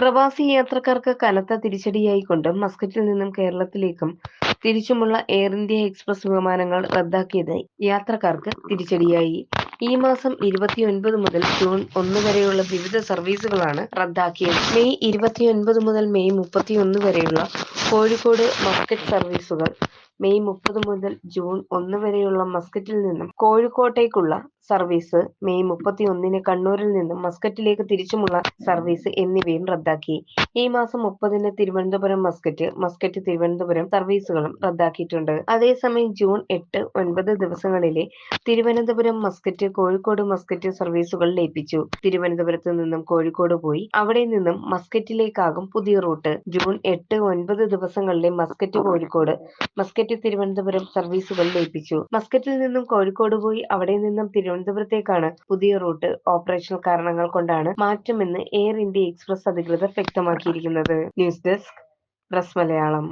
പ്രവാസി യാത്രക്കാർക്ക് കനത്ത തിരിച്ചടിയായിക്കൊണ്ട് മസ്കറ്റിൽ നിന്നും കേരളത്തിലേക്കും തിരിച്ചുമുള്ള എയർ ഇന്ത്യ എക്സ്പ്രസ് വിമാനങ്ങൾ റദ്ദാക്കിയത് യാത്രക്കാർക്ക് തിരിച്ചടിയായി. ഈ മാസം ഇരുപത്തിയൊൻപത് മുതൽ ജൂൺ ഒന്ന് വരെയുള്ള വിവിധ സർവീസുകളാണ് റദ്ദാക്കിയത്. മെയ് ഇരുപത്തിയൊൻപത് മുതൽ മെയ് മുപ്പത്തിയൊന്ന് വരെയുള്ള കോഴിക്കോട് മസ്കറ്റ് സർവീസുകൾ, മെയ് മുപ്പത് മുതൽ ജൂൺ ഒന്ന് വരെയുള്ള മസ്കറ്റിൽ നിന്നും കോഴിക്കോട്ടേക്കുള്ള സർവീസ്, മെയ് മുപ്പത്തിയൊന്നിന് കണ്ണൂരിൽ നിന്നും മസ്കറ്റിലേക്ക് തിരിച്ചുമുള്ള സർവീസ് എന്നിവയും റദ്ദാക്കി. ഈ മാസം മുപ്പതിന് തിരുവനന്തപുരം മസ്കറ്റ്, മസ്കറ്റ് തിരുവനന്തപുരം സർവീസുകളും റദ്ദാക്കിയിട്ടുണ്ട്. അതേസമയം ജൂൺ എട്ട്, ഒൻപത് ദിവസങ്ങളിലെ തിരുവനന്തപുരം മസ്കറ്റ്, കോഴിക്കോട് മസ്കറ്റ് സർവീസുകൾ ലയിപ്പിച്ചു. തിരുവനന്തപുരത്ത് നിന്നും കോഴിക്കോട് പോയി അവിടെ നിന്നും മസ്കറ്റിലേക്കാകും പുതിയ റൂട്ട്. ജൂൺ എട്ട്, ഒൻപത് ദിവസങ്ങളിലെ മസ്കറ്റ് കോഴിക്കോട്, മസ്കറ്റ് തിരുവനന്തപുരം സർവീസുകൾ ലയിപ്പിച്ചു. മസ്കറ്റിൽ നിന്നും കോഴിക്കോട് പോയി അവിടെ നിന്നും തിരുവനന്തപുരത്തേക്കാണ് പുതിയ റൂട്ട്. ഓപ്പറേഷണൽ കാരണങ്ങൾ കൊണ്ടാണ് മാറ്റമെന്ന് എയർ ഇന്ത്യ എക്സ്പ്രസ് അധികൃതർ വ്യക്തമാക്കിയിരിക്കുന്നത്. News desk press Malayalam